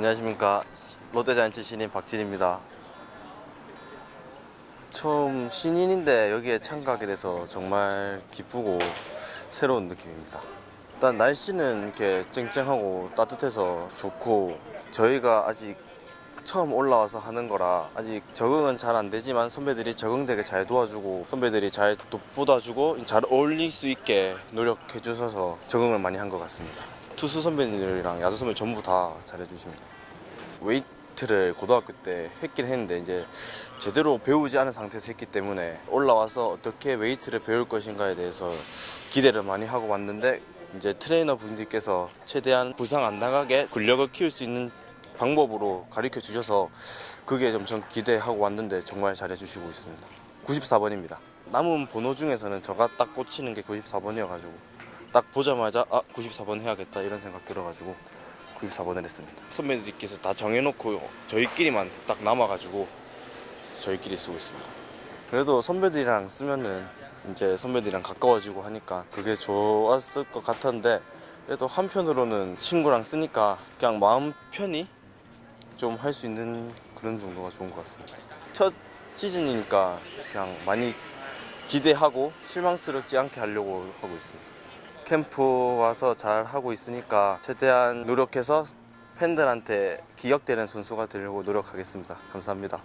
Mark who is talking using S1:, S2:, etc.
S1: 안녕하십니까 롯데자이언츠 신인 박진입니다. 처음 신인인데 여기에 참가하게 돼서 정말 기쁘고 새로운 느낌입니다. 일단 날씨는 이렇게 쨍쨍하고 따뜻해서 좋고 저희가 아직 처음 올라와서 하는 거라 아직 적응은 잘 안 되지만 선배들이 적응되게 잘 도와주고 선배들이 잘 돋보다 주고 잘 어울릴 수 있게 노력해 주셔서 적응을 많이 한 것 같습니다. 투수 선배님들이랑 야수 선배 전부 다 잘해 주십니다. 웨이트를 고등학교 때 했긴 했는데 이제 제대로 배우지 않은 상태에서 했기 때문에 올라와서 어떻게 웨이트를 배울 것인가에 대해서 기대를 많이 하고 왔는데 이제 트레이너 분들께서 최대한 부상 안 나가게 근력을 키울 수 있는 방법으로 가르쳐 주셔서 그게 엄청 기대하고 왔는데 정말 잘해 주시고 있습니다. 94번입니다. 남은 번호 중에서는 저가 딱 꽂히는 게 94번이어가지고 딱 보자마자 아 94번 해야겠다 이런 생각 들어가지고 94번을 했습니다. 선배들께서 다 정해놓고 저희끼리만 딱 남아가지고 저희끼리 쓰고 있습니다. 그래도 선배들이랑 쓰면은 이제 선배들이랑 가까워지고 하니까 그게 좋았을 것 같았는데 그래도 한편으로는 친구랑 쓰니까 그냥 마음 편히 좀 할 수 있는 그런 정도가 좋은 것 같습니다. 첫 시즌이니까 그냥 많이 기대하고 실망스럽지 않게 하려고 하고 있습니다. 캠프 와서 잘 하고 있으니까 최대한 노력해서 팬들한테 기억되는 선수가 되려고 노력하겠습니다. 감사합니다.